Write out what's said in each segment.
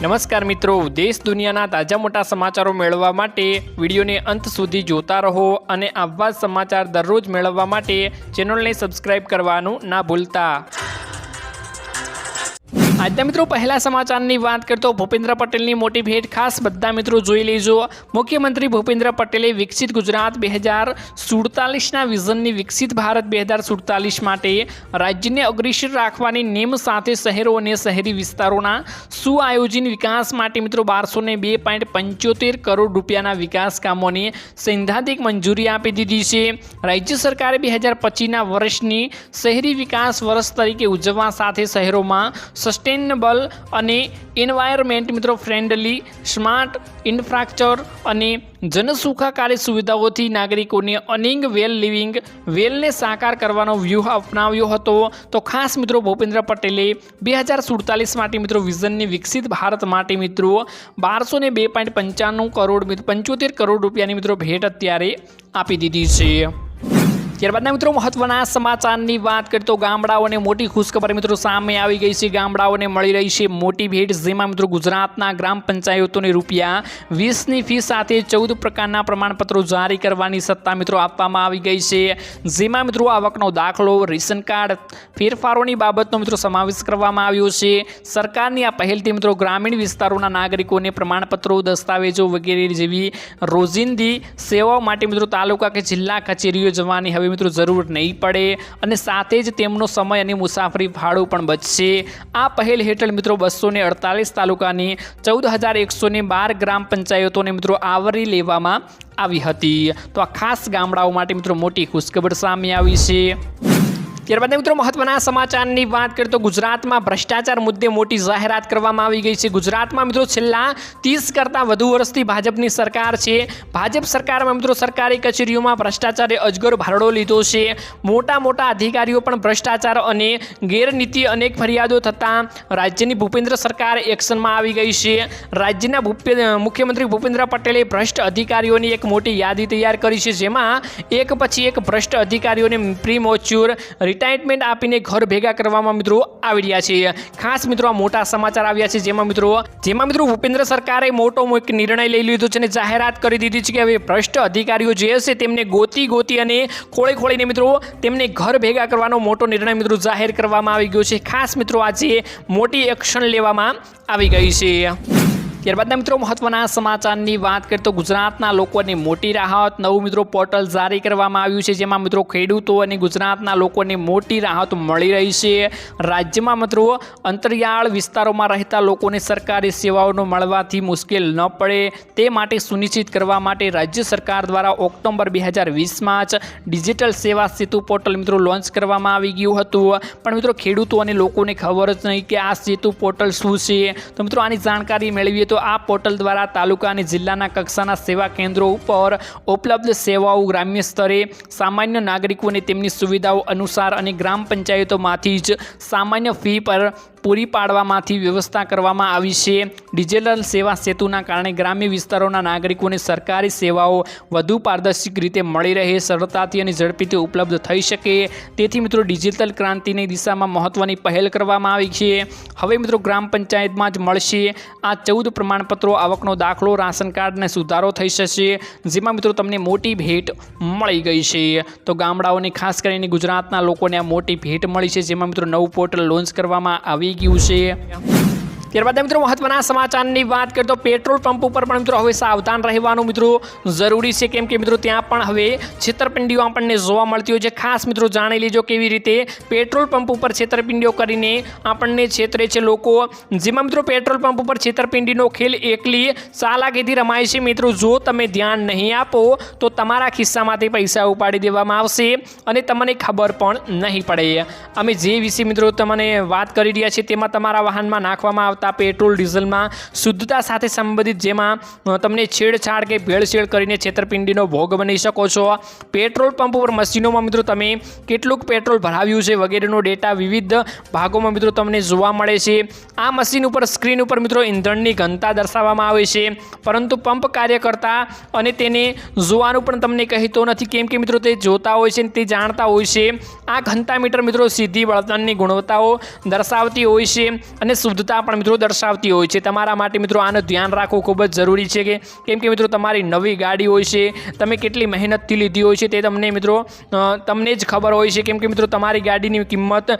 નમસ્કાર મિત્રો. દેશ દુનિયાના તાજા મોટા સમાચારો મેળવવા માટે વિડીયોને અંત સુધી જોતા રહો અને આવા સમાચાર દરરોજ મેળવવા માટે ચેનલને સબસ્ક્રાઇબ કરવાનું ના ભૂલતા. આજના મિત્રો પહેલા સમાચારની વાત કરતો ભૂપેન્દ્ર પટેલની મોટી ભેટ ખાસ બધા મિત્રો જોઈ લેજો. મુખ્યમંત્રી ભૂપેન્દ્ર પટેલે વિકસિત ગુજરાત બે હજાર સુડતાલીસના વિઝનની વિકસિત ભારત બે હજાર સુડતાલીસ માટે રાજ્યને અગ્રેસર રાખવાની નેમ સાથે શહેરો અને શહેરી વિસ્તારોના સુઆયોજન વિકાસ માટે મિત્રો બારસો ને બે પોઈન્ટ પંચોતેર કરોડ રૂપિયાના વિકાસ કામોને સૈદ્ધાંતિક મંજૂરી આપી દીધી છે. રાજ્ય સરકારે બે હજાર પચીસના વર્ષની શહેરી વિકાસ વર્ષ તરીકે ઉજવવા સાથે શહેરોમાં સસ્ટેનેબલ અને એન્વાયરમેન્ટ મિત્રો ફ્રેન્ડલી સ્માર્ટ ઇન્ફ્રાસ્ટ્રક્ચર અને જનસુખાકારી સુવિધાઓથી નાગરિકોને અનિંગ વેલ લિવિંગ વેલને સાકાર કરવાનો વ્યૂહ અપનાવ્યો હતો. તો ખાસ મિત્રો ભૂપેન્દ્ર પટેલે બે હજાર સુડતાલીસ માટે મિત્રો વિઝનની વિકસિત ભારત માટે મિત્રો બારસો ને બે પોઈન્ટ પંચાણું કરોડ પંચોતેર કરોડ રૂપિયાની મિત્રો ભેટ અત્યારે આપી દીધી છે. ત્યારબાદના મિત્રો મહત્વના સમાચારની વાત કરીએ તો ગામડાઓને મોટી ખુશખબર મિત્રો સામે આવી ગઈ છે. ગામડાઓને મળી રહી છે મોટી ભેટ, જેમાં મિત્રો ગુજરાતના ગ્રામ પંચાયતોને રૂપિયા વીસની ફી સાથે ચૌદ પ્રકારના પ્રમાણપત્રો જારી કરવાની સત્તા મિત્રો આપવામાં આવી ગઈ છે. જેમાં મિત્રો આવકનો દાખલો, રેશન કાર્ડ ફેરફારોની બાબતનો મિત્રો સમાવેશ કરવામાં આવ્યો છે. સરકારની આ પહેલથી મિત્રો ગ્રામીણ વિસ્તારોના નાગરિકોને પ્રમાણપત્રો, દસ્તાવેજો વગેરે જેવી રોજિંદી સેવાઓ માટે મિત્રો તાલુકા કે જિલ્લા કચેરીઓ જવાની હવે મિત્રો, જરૂર નહીં પડે. અને સાથે જ તેમનો સમય અને મુસાફરી ભાડું પણ બચશે. આ પહેલ હેઠળ મિત્રો બસો અડતાલીસ તાલુકાની ચૌદ હજાર એકસો બાર ગ્રામ પંચાયતોને મિત્રો, આવરી લેવામાં આવી હતી. તો આ ખાસ ગામડાઓ માટે મિત્રો, મોટી ખુશખબર સામે આવી છે. ત્યારબાદ મિત્રો મહત્વના સમાચારની વાત કરીએ તો ગુજરાતમાં ભ્રષ્ટાચાર મુદ્દે મોટી જાહેરાત કરવામાં આવી ગઈ છે. ગુજરાતમાં મિત્રો છેલ્લા ત્રીસ કરતાં વધુ વર્ષથી ભાજપની સરકાર છે. ભાજપ સરકારમાં મિત્રો સરકારી કચેરીઓમાં ભ્રષ્ટાચારે અજગર ભારડો લીધો છે. મોટા મોટા અધિકારીઓ પણ ભ્રષ્ટાચાર અને ગેરનીતિ અનેક ફરિયાદો થતાં રાજ્યની ભૂપેન્દ્ર સરકાર એક્શનમાં આવી ગઈ છે. રાજ્યના મુખ્યમંત્રી ભૂપેન્દ્ર પટેલે ભ્રષ્ટ અધિકારીઓની એક મોટી યાદી તૈયાર કરી છે. જેમાં એક પછી એક ભ્રષ્ટ અધિકારીઓને પ્રી મોચ્યોર રિટાયરમેન્ટ આપીને ઘર ભેગા કરવામાં મિત્રો આવી રહ્યા છે. ખાસ મિત્રો મોટા સમાચાર આવ્યા છે. જેમાં મિત્રો જેમાં મિત્રો ભૂપેન્દ્ર સરકારે મોટો એક નિર્ણય લઈ લીધો છે અને જાહેરાત કરી દીધી છે કે હવે ભ્રષ્ટ અધિકારીઓ જે હશે તેમને ગોતી ગોતી અને ખોળી ખોળીને મિત્રો તેમને ઘર ભેગા કરવાનો મોટો નિર્ણય મિત્રો જાહેર કરવામાં આવી ગયો છે. ખાસ મિત્રો આજે મોટી એક્શન લેવામાં આવી ગઈ છે. ત્યારબાદના મિત્રો, મહત્વના સમાચારની વાત કરીએ તો ગુજરાતના લોકોને મોટી રાહત. નવું મિત્રો, પોર્ટલ જારી કરવામાં આવ્યું છે, જેમાં મિત્રો ખેડૂતો અને ગુજરાતના લોકોને મોટી રાહત મળી રહી છે. રાજ્યમાં મિત્રો, અંતરિયાળ વિસ્તારોમાં રહેતા લોકોને સરકારી સેવાઓનો મળવાથી મુશ્કેલ ન પડે. તે માટે સુનિશ્ચિત કરવા માટે રાજ્ય સરકાર દ્વારા ઓક્ટોબર બે હજાર વીસમાં જ ડિજિટલ સેવા સેતુ પોર્ટલ મિત્રો લોન્ચ કરવામાં આવી ગયું હતું. પણ મિત્રો, ખેડૂતો અને લોકોને ખબર જ નહીં કે આ સેતુ પોર્ટલ શું છે. તો મિત્રો, આની જાણકારી મેળવીએ તો આ પોર્ટલ દ્વારા તાલુકા અને જિલ્લાના કક્ષાના સેવા કેન્દ્રો ઉપર ઉપલબ્ધ સેવાઓ ગ્રામ્ય સ્તરે, સામાન્ય નાગરિકોને તેમની સુવિધાઓ અનુસાર અને ગ્રામ પંચાયતોમાંથી જ સામાન્ય ફી પર પૂરી પાડવામાંથી વ્યવસ્થા કરવામાં આવી છે. ડિજિટલ સેવા સેતુના કારણે ગ્રામ્ય વિસ્તારોના નાગરિકોને સરકારી સેવાઓ વધુ પારદર્શક રીતે મળી રહે, સરળતાથી અને ઝડપીથી ઉપલબ્ધ થઈ શકે. તેથી મિત્રો ડિજિટલ ક્રાંતિની દિશામાં મહત્ત્વની પહેલ કરવામાં આવી છે. હવે મિત્રો, ગ્રામ પંચાયતમાં જ મળશે. આ ચૌદ પ્રમાણપત્રો આવકનો દાખલો, રાશન કાર્ડને સુધારો થઈ જશે. જેમાં મિત્રો, તમને મોટી ભેટ મળી ગઈ છે. તો ગામડાઓને ખાસ કરીને ગુજરાતના લોકોને આ મોટી ભેટ મળી છે. જેમાં મિત્રો, નવું પોર્ટલ લોન્ચ કરવામાં આવી ગયું છે. ત્યારબાદ મિત્રો મહત્વના સમાચારની વાત કરીએ તો પેટ્રોલ પંપ ઉપર પણ મિત્રો હવે સાવધાન રહેવાનું મિત્રો જરૂરી છે. કેમ કે મિત્રો ત્યાં પણ હવે છેતરપિંડીઓ આપણને જોવા મળતી હોય છે. ખાસ મિત્રો જાણી લેજો કેવી રીતે પેટ્રોલ પંપ ઉપર છેતરપિંડીઓ કરીને આપણને છેતરે છે લોકો. જેમાં મિત્રો પેટ્રોલ પંપ ઉપર છેતરપિંડીનો ખેલ એકલી ચાલાકીથી રમાય છે. મિત્રો જો તમે ધ્યાન નહીં આપો તો તમારા ખિસ્સામાંથી પૈસા ઉપાડી દેવામાં આવશે અને તમને ખબર પણ નહીં પડે. અમે જે વિશે મિત્રો તમને વાત કરી રહ્યા છીએ તેમાં તમારા વાહનમાં નાખવામાં આવતા પેટ્રોલ, ડીઝલમાં શુદ્ધતા સાથે સંબંધિત જેમાં તમને છેડછાડ કે ભેળસેળ કરીને છેતરપિંડીનો ભોગ બની શકો છો. પેટ્રોલ પંપ ઉપર મશીનોમાં મિત્રો તમે કેટલુંક પેટ્રોલ ભરાવ્યું છે વગેરેનો ડેટા વિવિધ ભાગોમાં મિત્રો તમને જોવા મળે છે. આ મશીન ઉપર, સ્ક્રીન ઉપર મિત્રો ઇંધણની ઘનતા દર્શાવવામાં આવે છે. પરંતુ પંપ કાર્ય કરતા અને તેને જોવાનું પણ તમને કહેતો નથી. કેમ કે મિત્રો તે જોતા હોય છે તે જાણતા હોય છે. આ ઘનતા મીટર મિત્રો સીધી બળતણની ગુણવત્તાઓ દર્શાવતી હોય છે અને શુદ્ધતા પણ મિત્રો મિત્રો દર્શાવતી હોય છે. તમારા માટે મિત્રો આનું ધ્યાન રાખવું ખૂબ જ જરૂરી છે કે, કેમ કે મિત્રો તમારી નવી ગાડી હોય છે, તમે કેટલી મહેનતથી લીધી હોય છે તે તમને મિત્રો તમને જ ખબર હોય છે. કેમ કે મિત્રો તમારી ગાડીની કિંમત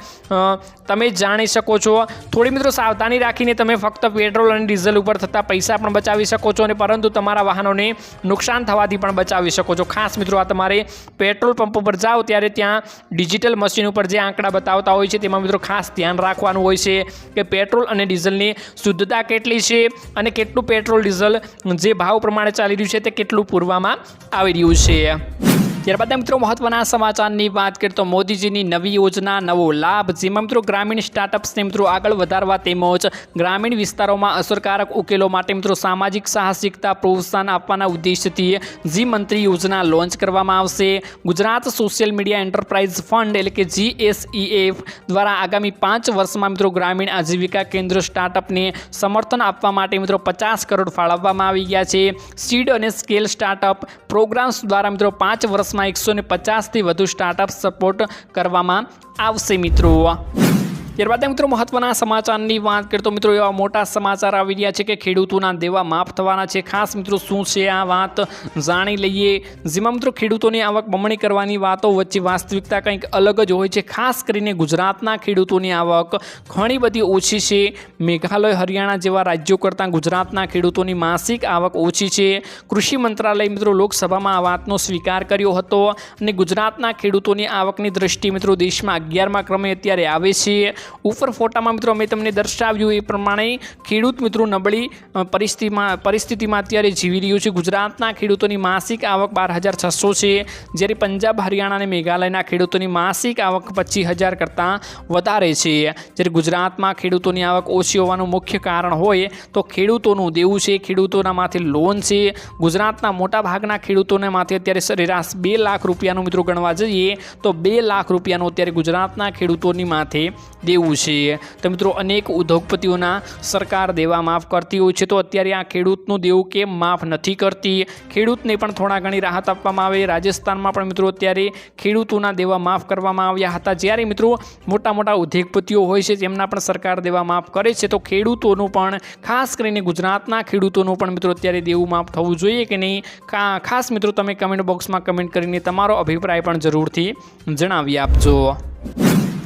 તમે જાણી શકો છો. થોડી મિત્રો સાવધાની રાખીને તમે ફક્ત પેટ્રોલ અને ડીઝલ ઉપર થતા પૈસા પણ બચાવી શકો છો અને પરંતુ તમારા વાહનોને નુકસાન થવાથી પણ બચાવી શકો છો. ખાસ મિત્રો આ તમારે પેટ્રોલ પંપ ઉપર જાઓ ત્યારે ત્યાં ડિજિટલ મશીન ઉપર જે આંકડા બતાવતા હોય છે તેમાં મિત્રો ખાસ ધ્યાન રાખવાનું હોય છે કે પેટ્રોલ અને ડીઝલની શુદ્ધતા કેટલી છે અને કેટલું પેટ્રોલ ડીઝલ જે ભાવ પ્રમાણે ચાલી રહ્યું છે તે કેટલું પૂરવામાં આવી રહ્યું છે. ત્યારબાદ મિત્રો મહત્વના સમાચારની વાત કરીએ તો મોદીજીની નવી યોજના, નવો લાભ. જેમાં મિત્રો ગ્રામીણ સ્ટાર્ટઅપ્સને મિત્રો આગળ વધારવા તેમજ ગ્રામીણ વિસ્તારોમાં અસરકારક ઉકેલો માટે મિત્રો સામાજિક સાહસિકતા પ્રોત્સાહન આપવાના ઉદ્દેશ્યથી જી મંત્રી યોજના લોન્ચ કરવામાં આવશે. Gujarat social media enterprise fund એટલે કે જીએસઈએફ દ્વારા આગામી પાંચ વર્ષમાં મિત્રો ગ્રામીણ આજીવિકા કેન્દ્ર સ્ટાર્ટઅપને સમર્થન આપવા માટે મિત્રો પચાસ કરોડ ફાળવવામાં આવી ગયા છે. સીડ અને સ્કેલ સ્ટાર્ટઅપ પ્રોગ્રામ્સ દ્વારા મિત્રો પાંચ વર્ષમાં એકસો ને પચાસથી વધુ સ્ટાર્ટઅપ સપોર્ટ કરવામાં આવશે મિત્રો. ત્યારબાદ મિત્રો મહત્વના સમાચારની વાત કરીએ તો મિત્રો એવા મોટા સમાચાર આવી રહ્યા છે કે ખેડૂતોના દેવા માફ થવાના છે. ખાસ મિત્રો શું છે આ વાત જાણી લઈએ. જેમાં મિત્રો ખેડૂતોની આવક બમણી કરવાની વાતો વચ્ચે વાસ્તવિકતા કંઈક અલગ જ હોય છે. ખાસ કરીને ગુજરાતના ખેડૂતોની આવક ઘણી બધી ઓછી છે. મેઘાલય, હરિયાણા જેવા રાજ્યો કરતાં ગુજરાતના ખેડૂતોની માસિક આવક ઓછી છે. કૃષિ મંત્રાલય મિત્રો લોકસભામાં આ વાતનો સ્વીકાર કર્યો હતો અને ગુજરાતના ખેડૂતોની આવકની દ્રષ્ટિએ મિત્રો દેશમાં અગિયારમા ક્રમે અત્યારે આવે છે. ઉપર ફોટામાં મિત્રો અમે તમને દર્શાવ્યું એ પ્રમાણે ખેડૂત મિત્રો નબળી પરિસ્થિતિમાં પરિસ્થિતિમાં અત્યારે જીવી રહ્યું છે. ગુજરાતના ખેડૂતોની માસિક આવક બાર હજાર છસો છે. જ્યારે પંજાબ, હરિયાણા અને મેઘાલયના ખેડૂતોની માસિક આવક પચીસ હજાર કરતાં વધારે છે. જ્યારે ગુજરાતમાં ખેડૂતોની આવક ઓછી હોવાનું મુખ્ય કારણ હોય તો ખેડૂતોનું દેવું છે. ખેડૂતોના માથે લોન છે. ગુજરાતના મોટાભાગના ખેડૂતોના માથે અત્યારે સરેરાશ બે લાખ રૂપિયાનું મિત્રો ગણવા જઈએ તો બે લાખ રૂપિયાનું અત્યારે ગુજરાતના ખેડૂતોની માથે દેવું છે. તો મિત્રો, અનેક ઉદ્યોગપતિઓના સરકાર દેવા માફ કરતી હોય છે. તો અત્યારે આ ખેડૂતનું દેવું કેમ માફ નથી કરતી. ખેડૂતને પણ થોડા ઘણી રાહત આપવામાં આવે. રાજસ્થાનમાં પણ મિત્રો અત્યારે ખેડૂતોના દેવા માફ કરવામાં આવ્યા હતા. જ્યારે મિત્રો મોટા મોટા ઉદ્યોગપતિઓ હોય છે, જેમના પણ સરકાર દેવા માફ કરે છે, તો ખેડૂતોનું પણ, ખાસ કરીને ગુજરાતના ખેડૂતોનું પણ મિત્રો અત્યારે દેવું માફ થવું જોઈએ કે નહીં? ખાસ મિત્રો તમે કમેન્ટ બોક્સમાં કમેન્ટ કરીને તમારો અભિપ્રાય પણ જરૂરથી જણાવી આપજો.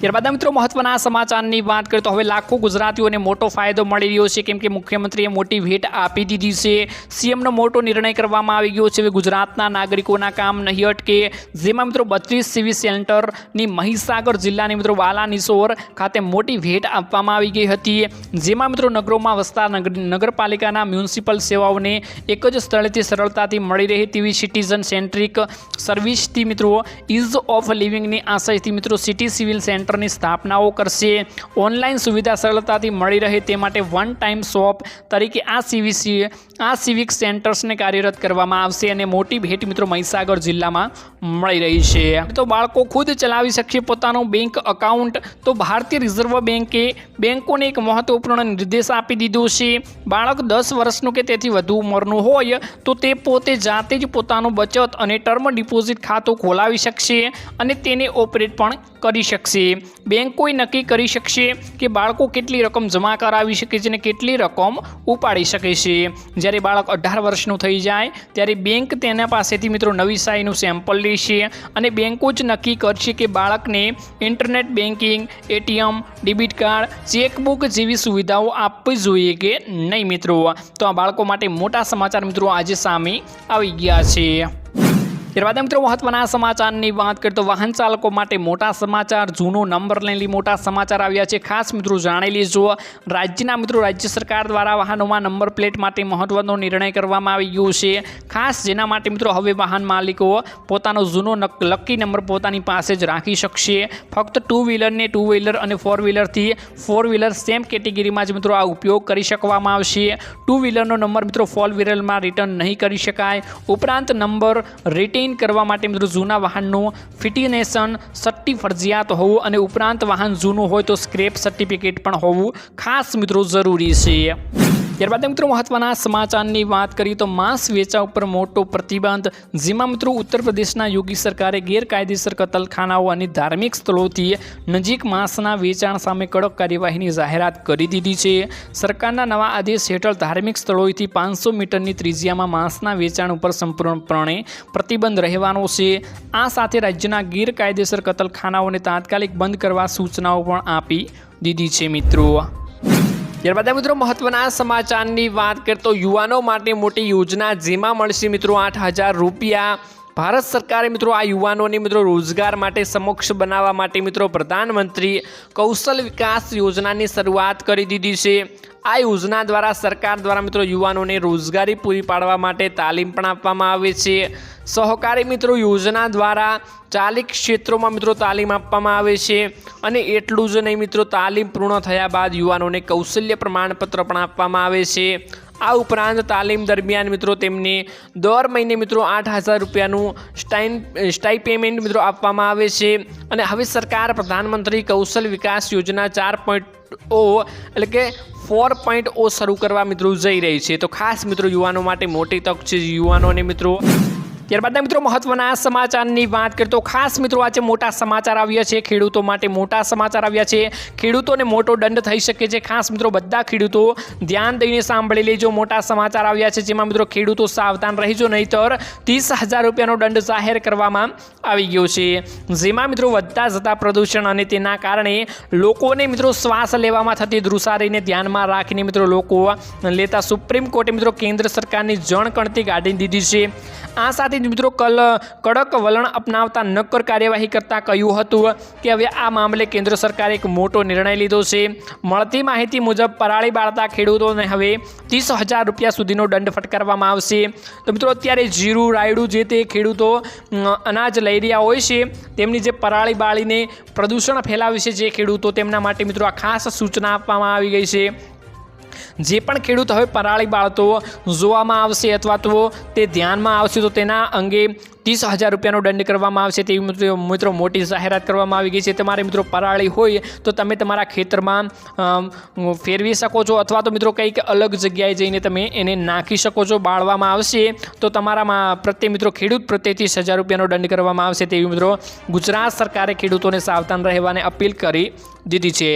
ત્યારબાદ મિત્રો મહત્વના સમાચારની વાત કરીએ તો હવે લાખો ગુજરાતીઓને મોટો ફાયદો મળી રહ્યો છે, કેમ કે મુખ્યમંત્રીએ મોટી ભેટ આપી દીધી છે. સીએમનો મોટો નિર્ણય કરવામાં આવી ગયો છે. હવે ગુજરાતના નાગરિકોના કામ નહીં અટકે. જેમાં મિત્રો બત્રીસ સિવિલ સેન્ટરની મહીસાગર જિલ્લાની મિત્રો વાલાનિસોર ખાતે મોટી ભેટ આપવામાં આવી ગઈ હતી. જેમાં મિત્રો નગરોમાં વસતા નગર નગરપાલિકાના મ્યુનિસિપલ સેવાઓને એક જ સ્થળેથી સરળતાથી મળી રહે તેવી સિટીઝન સેન્ટ્રિક સર્વિસથી મિત્રો ઇઝ ઓફ લિવિંગની આશયથી મિત્રો સિટી સિવિલ સેન્ટરની સ્થાપનાઓ કરશે. ઓનલાઈન સુવિધા સરળતાથી મળી રહે તે માટે વન ટાઈમ શોપ તરીકે આ સીવીસી આ સિવિક સેન્ટર્સને કાર્યરત કરવામાં આવશે અને મોટી ભેટ મિત્રો મહીસાગર જિલ્લામાં મળી રહી છે. તો બાળકો ખુદ ચલાવી શકશે પોતાનું બેંક અકાઉન્ટ તો ભારતીય રિઝર્વ બેન્કે બેન્કોને એક મહત્વપૂર્ણ નિર્દેશ આપી દીધો છે. બાળક દસ વર્ષનું કે તેથી વધુ ઉંમરનું હોય, તો તે પોતે જાતે જ પોતાનું બચત અને ટર્મ ડિપોઝિટ ખાતું ખોલાવી શકશે અને તેને ઓપરેટ પણ કરી શકશે. બેન્કોએ નક્કી કરી શકશે કે બાળકો કેટલી રકમ જમા કરાવી શકે છે અને કેટલી રકમ ઉપાડી શકે છે. જ્યારે બાળક અઢાર વર્ષનું થઈ જાય, ત્યારે બેંક તેના પાસેથી મિત્રો નવી સાઈનું સેમ્પલ લેશે અને બેન્કો જ નક્કી કરશે કે બાળકને internet banking ATM debit card chequebook જેવી સુવિધાઓ આપવી જોઈએ કે નહીં મિત્રો. તો આ બાળકો માટે મોટા સમાચાર મિત્રો આજે સામે આવી ગયા છે. ત્યારબાદ મિત્રો મહત્વના સમાચારની વાત કરીએ તો વાહન ચાલકો માટે મોટા સમાચાર, જૂનો નંબર લઈને મોટા સમાચાર આવ્યા છે. ખાસ મિત્રો જાણી લેજો. રાજ્યના મિત્રો, રાજ્ય સરકાર દ્વારા વાહનોમાં નંબર પ્લેટ માટે મહત્વનો નિર્ણય કરવામાં આવી ગયો છે. ખાસ જેના માટે મિત્રો હવે વાહન માલિકો પોતાનો જૂનો લકી નંબર પોતાની પાસે જ રાખી શકશે. ફક્ત ટુ વ્હીલરને ટુ વ્હીલર અને ફોર વ્હીલરથી ફોર વ્હીલર સેમ કેટેગરીમાં જ મિત્રો આ ઉપયોગ કરી શકવામાં આવશે. ટુ વ્હીલરનો નંબર મિત્રો ફોર વ્હીલરમાં રિટર્ન નહીં કરી શકાય. ઉપરાંત નંબર રિટેન કરવા માટે મિત્રો જૂના વાહનનું ફિટિનેશન સટ્ટી ફરજિયાત હોવું અને ઉપરાંત વાહન જૂનું હોય તો સ્ક્રેપ સર્ટિફિકેટ પણ હોવું ખાસ મિત્રો જરૂરી છે. ત્યારબાદ મિત્રો મહત્વના સમાચારની વાત કરીએ તો માંસ વેચા ઉપર મોટો પ્રતિબંધ. જેમાં મિત્રો ઉત્તર પ્રદેશના યોગી સરકારે ગેરકાયદેસર કતલખાનાઓ અને ધાર્મિક સ્થળોથી નજીક માંસના વેચાણ સામે કડક કાર્યવાહીની જાહેરાત કરી દીધી છે. સરકારના નવા આદેશ હેઠળ ધાર્મિક સ્થળોએથી પાંચસો મીટરની ત્રિજ્યામાં માંસના વેચાણ ઉપર સંપૂર્ણપણે પ્રતિબંધ રહેવાનો છે. આ સાથે રાજ્યના ગેરકાયદેસર કતલખાનાઓને તાત્કાલિક બંધ કરવા સૂચનાઓ પણ આપી દીધી છે મિત્રો. ત્યારબાદ મિત્રો મહત્વના સમાચારની વાત કરતો યુવાનો માટે મોટી યોજના જેમાં મળશે મિત્રો આઠ હજાર રૂપિયા. ભારત સરકારે મિત્રો આ યુવાનોને મિત્રો રોજગાર માટે સમક્ષ બનાવવા માટે મિત્રો પ્રધાનમંત્રી કૌશલ વિકાસ યોજનાની શરૂઆત કરી દીધી છે. આ યોજના દ્વારા સરકાર દ્વારા મિત્રો યુવાનોને રોજગારી પૂરી પાડવા માટે તાલીમ પણ આપવામાં આવે છે. સહકારી મિત્રો યોજના દ્વારા ચાલીસ ક્ષેત્રોમાં મિત્રો તાલીમ આપવામાં આવે છે અને એટલું જ નહીં મિત્રો તાલીમ પૂર્ણ થયા બાદ યુવાનોને કૌશલ્ય પ્રમાણપત્ર પણ આપવામાં આવે છે. આ ઉપરાંત તાલીમ દરમિયાન મિત્રો તેમને દર મહિને મિત્રો આઠ હજાર રૂપિયાનું સ્ટાઇન સ્ટાઈ પેમેન્ટ મિત્રો આપવામાં આવે છે અને હવે સરકાર પ્રધાનમંત્રી કૌશલ વિકાસ યોજના ચાર પોઈન્ટ ઓ એટલે કે ફોર પોઈન્ટ ઓ શરૂ કરવા મિત્રો જઈ રહી છે. તો ખાસ મિત્રો યુવાનો માટે મોટી તક છે. યુવાનોને મિત્રો ત્યારબાદ મિત્રો મહત્વના સમાચારની વાત કરીએ તો ખાસ મિત્રો આજે મોટા સમાચાર આવ્યા છે. ખેડૂતો માટે મોટા સમાચાર આવ્યા છે. ખેડૂતોને મોટો દંડ થઈ શકે છે. ખાસ મિત્રો બધા ખેડૂતો ધ્યાન દઈને સાંભળી લેજો. મોટા સમાચાર આવ્યા છે જેમાં મિત્રો ખેડૂતો સાવધાન રહીજો, નહીંતર ત્રીસ હજાર રૂપિયાનો દંડ જાહેર કરવામાં આવી ગયો છે. જેમાં મિત્રો વધતા જતા પ્રદૂષણ અને તેના કારણે લોકોને મિત્રો શ્વાસ લેવામાં થતી ધ્રુસારીને ધ્યાનમાં રાખીને મિત્રો લોકો લેતા સુપ્રીમ કોર્ટે મિત્રો કેન્દ્ર સરકારની જણ કણતી કાઢી દીધી છે. આ સાથે જ મિત્રો કલ, કડક વલણ અપનાવતા નક્કર કાર્યવાહી કરતાં કહ્યું હતું કે હવે આ મામલે કેન્દ્ર સરકારે એક મોટો નિર્ણય લીધો છે. મળતી માહિતી મુજબ પરાળી બાળતા ખેડૂતોને હવે ત્રીસ હજાર રૂપિયા સુધીનો દંડ ફટકારવામાં આવશે. તો મિત્રો અત્યારે જીરું, રાયડું જે તે ખેડૂતો અનાજ લઈ રહ્યા હોય છે, તેમની જે પરાળી બાળીને પ્રદૂષણ ફેલાવે છે જે ખેડૂતો, તેમના માટે મિત્રો આ ખાસ સૂચના આપવામાં આવી ગઈ છે. જે પણ ખેડૂત હવે પરાળી બાળતો જોવામાં આવશે અથવા તો તે ધ્યાનમાં આવશે, તો તેના અંગે ત્રીસ હજાર રૂપિયાનો દંડ કરવામાં આવશે તેવી મિત્રો મોટી જાહેરાત કરવામાં આવી ગઈ છે. તમારે મિત્રો પરાળી હોય તો તમે તમારા ખેતરમાં ફેરવી શકો છો અથવા તો મિત્રો કંઈક અલગ જગ્યાએ જઈને તમે એને નાખી શકો છો. બાળવામાં આવશે તો તમારામાં પ્રત્યે મિત્રો ખેડૂત પ્રત્યે ત્રીસ હજાર રૂપિયાનો દંડ કરવામાં આવશે તેવી મિત્રો ગુજરાત સરકારે ખેડૂતોને સાવધાન રહેવાને અપીલ કરી દીધી છે.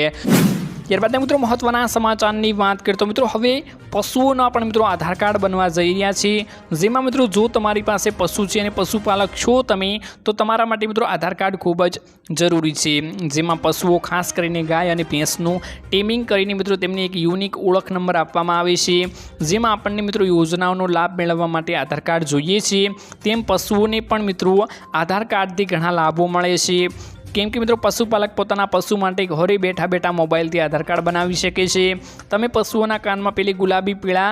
ત્યારબાદ મિત્રો મહત્વના સમાચારની વાત કરીએ તો મિત્રો હવે પશુઓના પણ મિત્રો આધાર કાર્ડ બનવા જઈ રહ્યા છે. જેમાં મિત્રો જો તમારી પાસે પશુ છે અને પશુપાલક છો તમે, તો તમારા માટે મિત્રો આધાર કાર્ડ ખૂબ જ જરૂરી છે. જેમાં પશુઓ ખાસ કરીને ગાય અને ભેંસનું ટેમિંગ કરીને મિત્રો તેમને એક યુનિક ઓળખ નંબર આપવામાં આવે છે. જેમાં આપણને મિત્રો યોજનાઓનો લાભ મેળવવા માટે આધાર કાર્ડ જોઈએ છે. તેમ પશુઓને પણ મિત્રો આધાર કાર્ડથી ઘણા લાભો મળે છે. કેમ કે મિત્રો, પશુપાલક પોતાના પશુ માટે ઘરે બેઠા બેઠા મોબાઈલથી આધાર કાર્ડ બનાવી શકે છે. તમે પશુઓના કાનમાં પેલી ગુલાબી, પીળા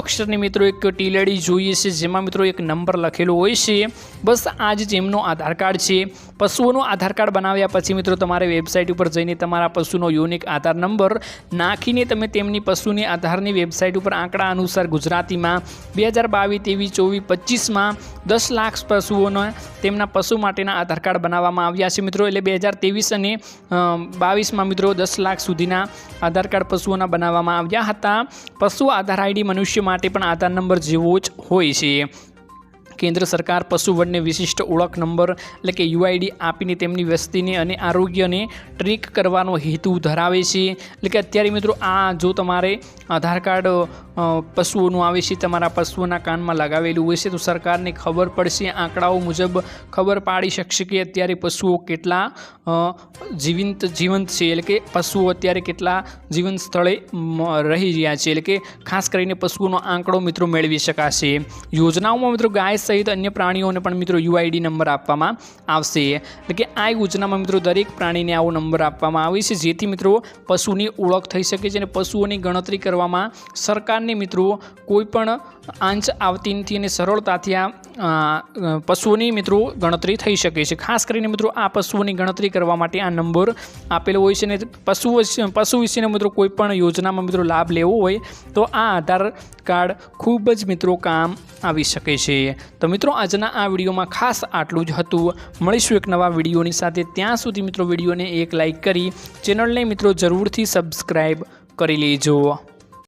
અક્ષરની મિત્રો એક ટીલડી જોઈએ છે જેમાં મિત્રો એક નંબર લખેલો હોય છે. બસ આ જ જેમનો આધાર કાર્ડ છે. પશુઓનું આધાર કાર્ડ બનાવ્યા પછી મિત્રો, તમારે વેબસાઇટ ઉપર જઈને તમારા પશુનો યુનિક આધાર નંબર નાખીને તમે તેમની પશુની આધારની વેબસાઇટ ઉપર આંકડા અનુસાર ગુજરાતીમાં બે હજાર બાવીસ, ત્રેવીસ, ચોવીસ, પચીસમાં દસ લાખ પશુઓના તેમના પશુ માટેના આધાર કાર્ડ બનાવવામાં આવ્યા છે મિત્રો. એટલે બે હજાર ત્રેવીસ અને બાવીસમાં મિત્રો દસ લાખ સુધીના આધાર કાર્ડ પશુઓના બનાવવામાં આવ્યા હતા. પશુ આધાર આઈડી મનુષ્ય માટે પણ આધાર નંબર જેવો જ હોય છે. કેન્દ્ર સરકાર પશુવનને વિશિષ્ટ ઓળખ નંબર એટલે કે યુઆઈડી આપીને તેમની વસ્તીને અને આરોગ્યને ટ્રેક કરવાનો હેતુ ધરાવે છે. એટલે કે અત્યારે મિત્રો આ જો તમારે આધાર કાર્ડ પશુઓનું આવે છે, તમારા પશુઓના કાનમાં લગાવેલું હોય છે, તો સરકારને ખબર પડશે, આંકડાઓ મુજબ ખબર પાડી શકશે કે અત્યારે પશુઓ કેટલા જીવંત જીવંત છે. એટલે કે પશુઓ અત્યારે કેટલા જીવંત સ્થળે રહી રહ્યા છે. એટલે કે ખાસ કરીને પશુઓનો આંકડો મિત્રો મેળવી શકાશે. યોજનાઓમાં મિત્રો ગાય સહિત અન્ય પ્રાણીઓને પણ મિત્રો યુઆઈડી નંબર આપવામાં આવશે. એટલે કે આ યોજનામાં મિત્રો દરેક પ્રાણીને આવો નંબર આપવામાં આવે છે, જેથી મિત્રો પશુની ઓળખ થઈ શકે છે અને પશુઓની ગણતરી કરવામાં સરકારને મિત્રો કોઈપણ આંચ આવતી નથી અને સરળતાથી આ પશુઓની મિત્રો ગણતરી થઈ શકે છે. ખાસ કરીને મિત્રો આ પશુઓની ગણતરી કરવા માટે આ નંબર આપેલો હોય છે ને પશુ પશુ વિશેનો મિત્રો કોઈપણ યોજનામાં મિત્રો લાભ લેવો હોય તો આ આધાર કાર્ડ ખૂબ જ મિત્રો કામ આવી શકે છે. તો મિત્રો આજના આ વિડીયોમાં ખાસ આટલું જ હતું. મળીશું એક નવા વિડીયોની સાથે. ત્યાં સુધી મિત્રો વિડીયોને એક લાઈક કરી ચેનલને મિત્રો જરૂરથી સબસ્ક્રાઈબ કરી લેજો.